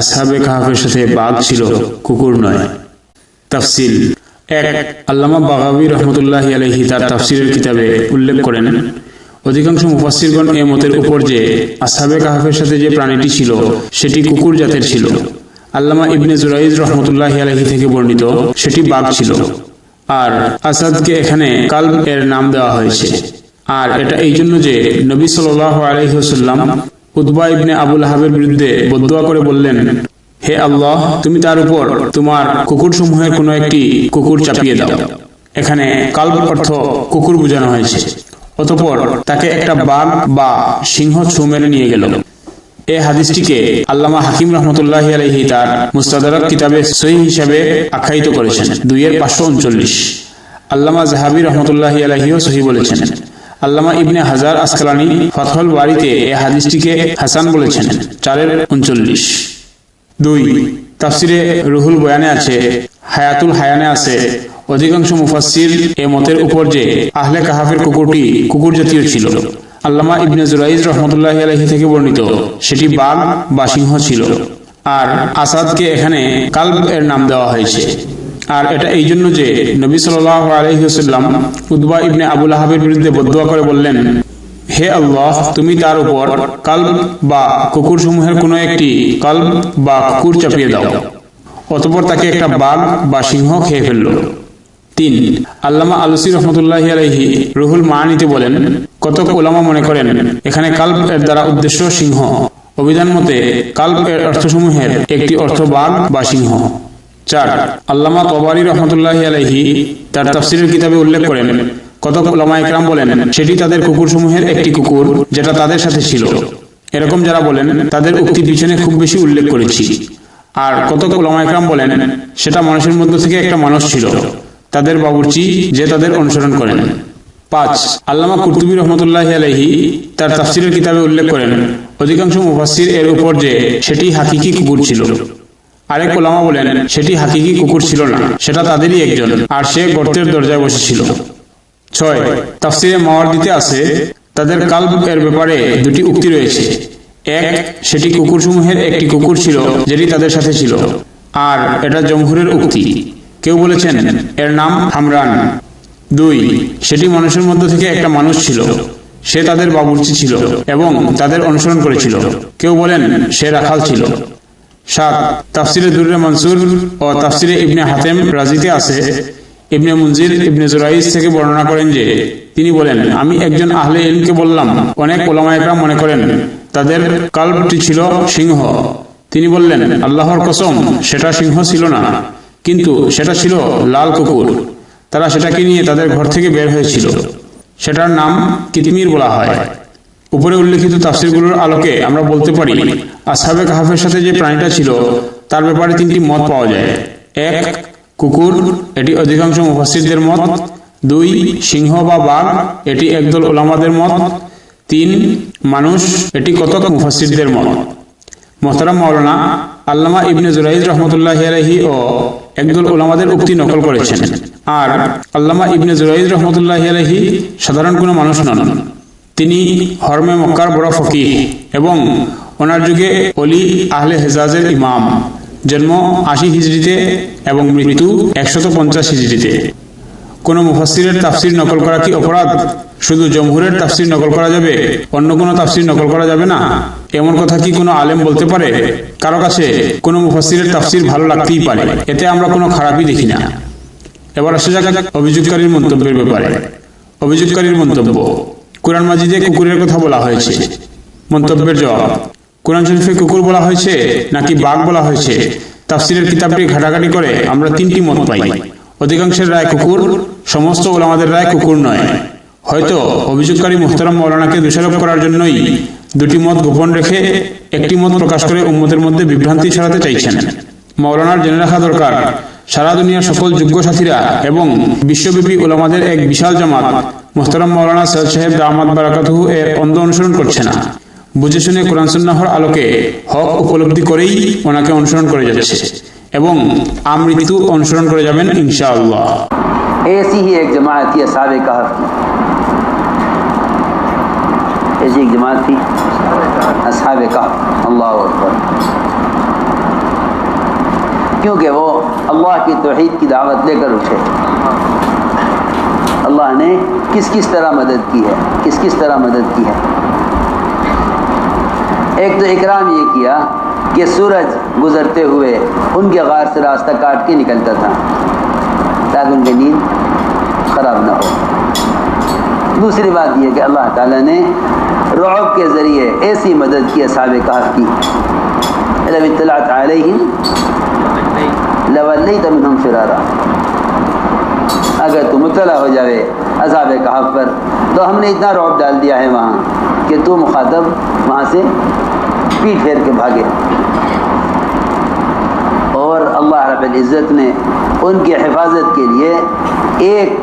আসহাবে কাহাফের সাথে বাঘ ছিল, কুকুর নয়। তাফসিল। এক, আল্লামা বাগাবি রহমতুল্লাহ আলহি তার তাফসিরের কিতাবে উল্লেখ করেন, অধিকাংশ মুফাসিরগণ এ মতের উপর যে আসহাবে কাহাফের সাথে যে প্রাণীটি ছিল, সেটি কুকুর জাতের ছিল। আল্লামা ইবনে জুরাইজ রহমতুল্লাহ আলহি থেকে বর্ণিত, সেটি বাঘ ছিল। আর আসাদকে এখানে কালব এর নাম দেওয়া হয়েছে। আর এটা এই জন্য যে নবী সাল আলহিহসাল্লাম উদ্বা ইবনে আবুল আহাবের বিরুদ্ধে বদুয়া করে বললেন, হে আল্লাহ, তুমি তার উপর তোমার কুকুর সমূহের কোনো একটি কুকুর চাপিয়ে দাও। এখানে অর্থ কুকুর বোঝানো হয়েছে। অতপর তাকে একটা বাঘ বা সিংহ মেরে নিয়ে গেল। এ হাদিসটিকে আল্লামা হাকিম রহমতুল্লাহ আলহি তার মুস্তাদারক কিতাবে সহি হিসাবে আখ্যায়িত করেছেন। দুইয়ের পাঁচশো উনচল্লিশ। আল্লামা জাহাবি রহমতুল্লাহ আলহিও সহি বলেছেন। আল্লামা ইবনে হাজার আসকালানি ফথল বাড়িতে এ হাদিসটিকে হাসান বলেছেন, চারের উনচল্লিশ। দুই, তাফসিরে রুহুল বয়ানে আছে, হায়াতুল হায়ানে আছে, অধিকাংশ মুফাসির এ মতের উপর যে আহলে কাহাফের কুকুরটি কুকুর জাতীয় ছিল। আল্লামা ইবনে জুরাইজ রহমতুল্লাহ আলহি থেকে বর্ণিত, সেটি বাঘ বা সিংহ ছিল। আর আসাদকে এখানে কালব এর নাম দেওয়া হয়েছে। আর এটা এই জন্য যে নবী সাল আলহিহাল্লাম উদ্বা ইবনে আবুল আহাবের বিরুদ্ধে বদুয়া করে বললেন, হে আল্লাহ, তুমি তার উপর কাল বা কুকুর সমূহের কোনো একটি কাল বা কুকুর চাপিয়ে দাও, অতপর তাকে একটা বাঘ বা সিংহ খেয়ে ফেলল। তিন, আল্লামা আলসি রহমতুল্লাহ আলহি রুহুল মাহানিতে বলেন, কতক ওলামা মনে করেন, এখানে কাল্প এর দ্বারা উদ্দেশ্য সিংহ। অভিধান মতে কাল্প এর অর্থসমূহের একটি অর্থ বাঘ বা সিংহ। চার, আল্লামা তবারি রহমতুল্লাহ আলহি তার তাফসিরের কিতাবে উল্লেখ করেন, কতক ওলামা একরাম বলেন, সেটি তাদের কুকুরসমূহের একটি কুকুর যেটা তাদের সাথে ছিল। এরকম যারা বলেন, তাদের উক্তি পিছনে খুব বেশি উল্লেখ করেছি। আর কতক ওলামা একরাম বলেন, সেটা মানুষের মধ্য থেকে একটা মানুষ ছিল। তাদের বাবুর্চি যে তাদের অনুসরণ করেন। পাঁচ, আল্লামা কুর্তুবী রহমতুল্লাহ আলহি তার তাফসিরের কিতাবে উল্লেখ করেন, অধিকাংশ মুফাসির এর উপর যে সেটি হাকিকি কুকুর ছিল। আরেক ওলামা বলেন, সেটি হাকিকি কুকুর ছিল না, সেটা তাদেরই একজন, আর সে গর্তের দরজায় বসেছিল। ছয়, তাফসিরে মাওয়ারদিতে আছে, তাদের কাল্ব এর ব্যাপারে দুটি উক্তি রয়েছে। এক, সেটি কুকুরসমূহের একটি কুকুর ছিল, যেটি তাদের সাথে ছিল। আর এটা জমহুরের উক্তি। কেউ বলেছেন, এর নাম হামরান। দুই, সেটি মানুষের মধ্য থেকে একটা মানুষ ছিল। সে তাদের বাবুর্চি ছিল এবং তাদের অনুসরণ করেছিল। কেউ বলেন, সে রাখাল ছিল। সাত, তাফসিরে দুর্রে মনসুর ও তাফসিরে ইবনে হাতেম রাজিতে আছে। ইবনে মুনজির ইবনে জুরাইজ থেকে বর্ণনা করেন যে, তিনি বলেন, আমি একজন আহলে ইলমকে বললাম, অনেক ওলামায়করা মনে করেন, তাদের কাল্পটি ছিল সিংহ। তিনি বললেন, আল্লাহর কসম, সেটা সিংহ ছিল না, কিন্তু সেটা ছিল লাল কুকুর। তারা সেটাকে নিয়ে তাদের ঘর থেকে বের হয়েছিল। সেটার নাম কিতমির বলা হয়। উপরে উল্লেখিত তাফসিরগুলোর আলোকে আমরা বলতে পারি, আসহাবে কাহাফের সাথে যে প্রাণীটা ছিল, তার ব্যাপারে তিনটি মত পাওয়া যায়। এক, কুকুর, এটি অধিকাংশ মুফাসিরদের মত। দুই, সিংহ বা বাঘ, এটি একদল ওলামাদের মত। তিন, মানুষ, এটি কতক মুফাসিরদের মত। মোহতারাম মাওলানা আল্লামা ইবনে জুরাইজ রহমতুল্লাহ আলহি ও একদল ওলামাদের উক্তি নকল করেছেন। আর আল্লামা ইবনে জুরাইজ রহমতুল্লাহ আলহি সাধারণ কোনো মানুষ নন। তিনি হরমে মক্কার বড় ফকির এবং ওনার যুগে অলি আহলে হেজাজের ইমাম। জন্ম আশি হিজড়িতে এবং মৃত্যু একশত পঞ্চাশ হিজড়িতে। কোনো মুফাসিরের তাফসির নকল করা কি অপরাধ? শুধু জমহুরের তাফসির নকল করা যাবে? অন্য কোনো তাফসির নকল করা যাবে না? এমন কথা কি কোনো আলেম বলতে পারে? কারও কাছে কোনো মুফাসিরের তাফসির ভালো লাগতেই পারে। এতে আমরা কোনো খারাপই দেখি না। এবার আসা যাক অভিযোগকারীর মন্তব্যের ব্যাপারে। অভিযোগকারীর মন্তব্য। কোরআন মাজিদে কুকুরের কথা বলা হয়েছে। মন্তব্যের জবাব, কোরআন শরীফে কুকুর বলা হয়েছে নাকি বাঘ বলা হয়েছে? তাফসিরের কিতাবটি ঘাটাঘাটি করে আমরা তিনটি মত পাই। অধিকাংশের রায় কুকুর, সমস্ত ওলামাদের রায় কুকুর নয়। হয়তো অভিযোগকারী মুহতারাম মৌলানাকে দোষারোপ করার জন্যই দুটি মত গোপন রেখে একটি মত প্রকাশ করে উম্মতের মধ্যে বিভ্রান্তি ছড়াতে চাইছেন। মৌলানার জেনে রাখা দরকার, সারা দুনিয়ার সকল যোগ্য সাথীরা এবং বিশ্বব্যাপী ওলামাদের এক বিশাল জামাত মোহতারাম মৌলানা সৈয়দ সাহেব দাহমাদ বারাকাতহু এর অন্ধ অনুসরণ করছে না বুঝে শুনে কোরআন সুন্নাহর আলোকে হক উপলব্ধি করেই ওনাকে অনুসরণ করে যাচ্ছে এবং আমৃত্যু অনুসরণ করে যাবেন ইনশাআল্লাহ ऐसी ही एक जमात थी असाब कहफ की ऐसी एक जमात थी असाब कहफ अल्लाह अकबर क्योंकि वो अल्लाह की तोहहीद की दावत लेकर उठे اللہ نے کس کس طرح مدد کی ہے؟ کس کس طرح مدد کی ہے؟ ایک تو اکرام یہ کیا کہ سورج گزرتے ہوئے ان کے غار سے راستہ کاٹ کے نکلتا تھا تاکہ ان کی نیند خراب نہ ہو۔ دوسری بات یہ کہ اللہ تعالیٰ نے رعب کے ذریعے ایسی مدد کی، اصحاب کاف کی۔ اطلاعات علیہ لولی تم فرارا۔ اگر تو مطلع ہو جاوے عذاب کہف پر، تو ہم نے اتنا روپ ڈال دیا ہے وہاں کہ تو مخاطب وہاں سے پی پھیر کے بھاگے۔ اور اللہ رب العزت نے ان کی حفاظت کے لیے ایک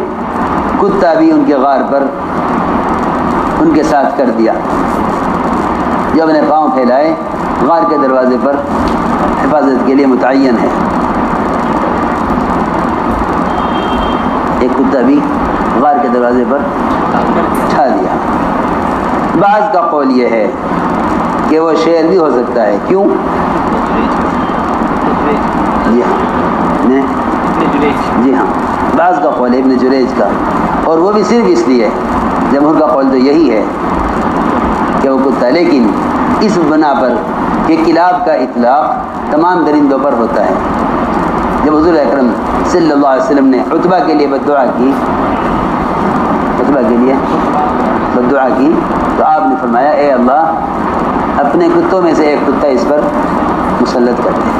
کتا بھی ان کے غار پر ان کے ساتھ کر دیا۔ جب انہیں پاؤں پھیلائے، غار کے دروازے پر حفاظت کے لیے متعین ہے۔ بھی غار کے دروازے پر اٹھا دیا۔ بعض کا قول یہ ہے کہ وہ شعر بھی ہو سکتا ہے۔ کیوں؟ جی ہاں۔ جی ہاں۔ بعض کا قول ابن جریج کا۔ اور وہ بھی صرف اس لیے، جمہور کا قول تو یہی ہے کہ وہ کتا لیکن اس بنا پر کہ کلاب کا اطلاق تمام درندوں پر ہوتا ہے۔ جب حضور اکرم صلی اللہ علیہ وسلم نے رتبہ کے لیے بدعا کی رتبہ کے لیے بدعا کی، تو آپ نے فرمایا، اے اللہ، اپنے کتوں میں سے ایک کتا اس پر مسلط کرتے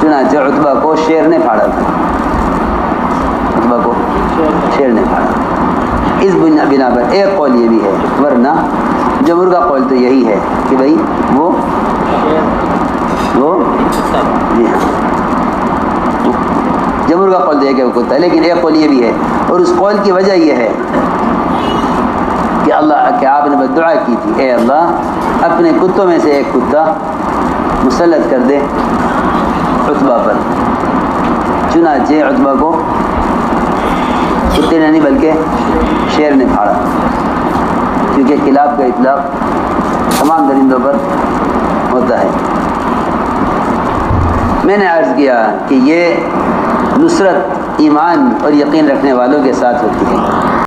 چنانچہ رتبہ کو شیر نے پھاڑا تھا۔ رتبہ کو شیر نے پھاڑا۔ اس بنا بنا پر ایک قول یہ بھی ہے، ورنہ جمہور کا قول تو یہی ہے کہ بھائی وہ وہ جی ہاں۔ جمہور کا قول تو ایک کتا ہے، لیکن ایک قول یہ بھی ہے، اور اس قول کی وجہ یہ ہے کہ اللہ، کہ آپ نے بد دعا کی تھی، اے اللہ، اپنے کتوں میں سے ایک کتا مسلط کر دے رتبہ پر۔ چنانچہ رتبہ کو کتے نے نہیں بلکہ شیر نے پھاڑا، کیونکہ کلاب کا اطلاق تمام درندوں پر ہوتا ہے۔ میں نے عرض کیا کہ یہ نصرت ایمان اور یقین رکھنے والوں کے ساتھ ہوتی ہے۔